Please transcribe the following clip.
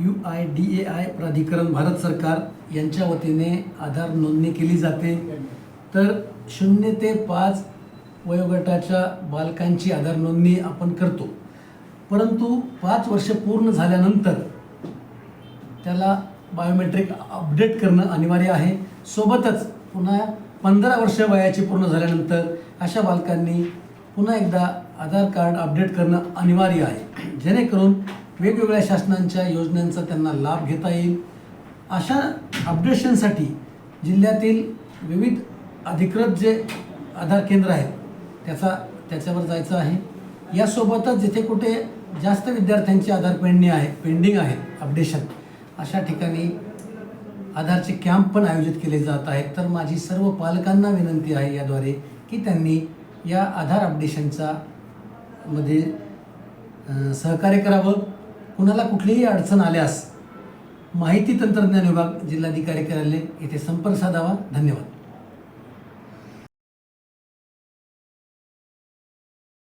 U I D A I प्राधिकरण भारत सरकार यांच्या वतीने आधार नोंदणी केली जाते. तर शून्य ते पाच वयोगटाच्या बालकांची आधार नोंदणी आपण करतो. परंतु पाच वर्ष पूर्ण झाल्यानंतर त्याला बायोमेट्रिक अपडेट करणं अनिवार्य आहे. सोबतच पुन्हा पंधरा वर्ष वयाची पूर्ण झाल्यानंतर अशा बालकांनी पुन्हा एकदा आधार कार्ड अपडेट करणं अनिवार्य आहे. जेणेकरून वेगवेगळ्या शासनांच्या योजनांचा त्यांना लाभ घेता येईल. अशा अपडेशनसाठी जिल्ह्यातील विविध अधिकृत जे आधार केंद्र आहेत त्याचा त्याच्यावर जायचं आहे. यासोबतच जिथे कुठे जास्त विद्यार्थ्यांची आधार पेंडणी आहे पेंडिंग आहे अपडेशन अशा ठिकाणी आधारचे कॅम्प पण आयोजित केले जात आहेत. तर माझी सर्व पालकांना विनंती आहे याद्वारे की त्यांनी या आधार अपडेशनचा मध्ये सहकार्य करावं. कुणाला कुठलीही अडचण आल्यास माहिती तंत्रज्ञान विभाग जिल्हाधिकारी कार्यालय येथे संपर्क साधावा. धन्यवाद.